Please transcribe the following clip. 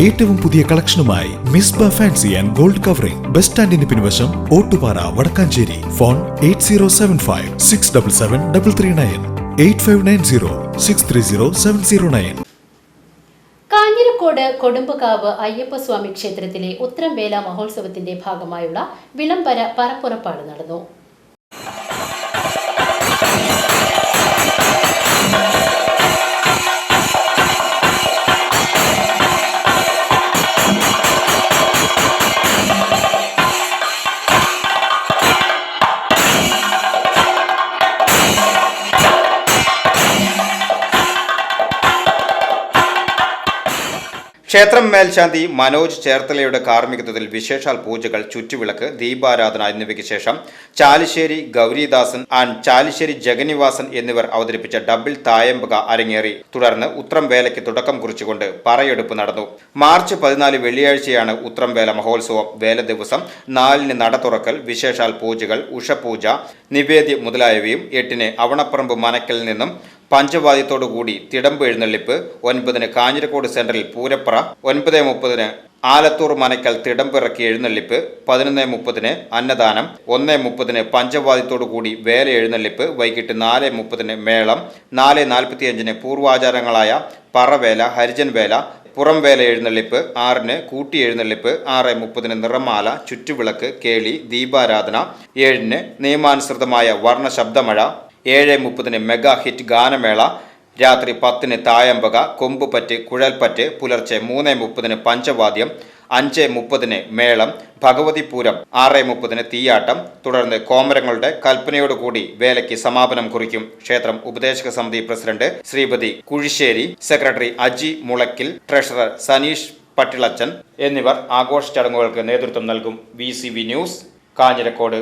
ഏറ്റവും പുതിയ കളക്ഷനുമായി Misba fancy and gold covering. Bus സ്റ്റാൻഡിന് പിൻവശം Ottupara Vadakkanchery. Phone eight zero seven five six double seven double three nine. Eight five nine zero six three zero seven zero nine. Kanjirakode Kodumbukavu Ayyappaswamy ക്ഷേത്രത്തിലെ ഉത്തരം വേല മഹോത്സവത്തിന്റെ ഭാഗമായുള്ള വിളംബര പറപ്പുറപ്പാട് നടന്നു. ക്ഷേത്രം മേൽശാന്തി മനോജ് ചേർത്തലയുടെ കാർമ്മികത്വത്തിൽ വിശേഷാൽ പൂജകൾ ചുറ്റുവിളക്ക് ദീപാരാധന എന്നിവയ്ക്ക് ശേഷം ചാലിശ്ശേരി ഗൗരിദാസൻ ആൻഡ് ചാലിശ്ശേരി ജഗന്നിവാസൻ എന്നിവർ അവതരിപ്പിച്ച ഡബിൾ തായമ്പക അരങ്ങേറി. തുടർന്ന് ഉത്രം വേലയ്ക്ക് തുടക്കം കുറിച്ചുകൊണ്ട് പറയെടുപ്പ് നടന്നു. മാർച്ച് പതിനാല് വെള്ളിയാഴ്ചയാണ് ഉത്രം വേല മഹോത്സവം. വേല ദിവസം നാലിന് നട തുറക്കൽ വിശേഷാൽ പൂജകൾ ഉഷപൂജ നിവേദ്യം മുതലായവയും എട്ടിന് അവണപ്പറമ്പ് മനക്കലിൽ നിന്നും പഞ്ചവാദ്യത്തോടുകൂടി തിടമ്പ് എഴുന്നള്ളിപ്പ് ഒൻപതിന് കാഞ്ഞിരക്കോട് സെൻട്രൽ പൂരപ്പറ ഒൻപത് മുപ്പതിന് ആലത്തൂർ മനക്കൽ തിടമ്പ് ഇറക്കി എഴുന്നള്ളിപ്പ് പതിനൊന്ന് മുപ്പതിന് അന്നദാനം ഒന്ന് മുപ്പതിന് പഞ്ചവാദ്യത്തോടുകൂടി വേല എഴുന്നള്ളിപ്പ് വൈകിട്ട് നാല് മുപ്പതിന് മേളം നാല് നാൽപ്പത്തിയഞ്ചിന് പൂർവാചാരങ്ങളായ പറവേല ഹരിജൻ വേല പുറം വേല എഴുന്നള്ളിപ്പ് ആറിന് കൂട്ടി എഴുന്നള്ളിപ്പ് ആറ് മുപ്പതിന് നിറമാല ചുറ്റുവിളക്ക് കേളി ദീപാരാധന ഏഴിന് നിയമാനുസൃതമായ വർണ ശബ്ദമഴ ഏഴ് മുപ്പതിന് മെഗാ ഹിറ്റ് ഗാനമേള രാത്രി പത്തിന് തായമ്പക കൊമ്പുപറ്റ് കുഴൽപ്പറ്റ് പുലർച്ചെ മൂന്ന് മുപ്പതിന് പഞ്ചവാദ്യം അഞ്ച് മുപ്പതിന് മേളം ഭഗവതിപൂരം ആറ് മുപ്പതിന് തീയാട്ടം തുടർന്ന് കോമരങ്ങളുടെ കൽപ്പനയോടുകൂടി വേലയ്ക്ക് സമാപനം കുറിക്കും ക്ഷേത്രം ഉപദേശക സമിതി president Sripathi Kuzhissery secretary Aji Mulakkil treasurer Saneesh Pattilachan എന്നിവർ ആഘോഷ ചടങ്ങുകൾക്ക് നേതൃത്വം നൽകും. V news Kanjirakode.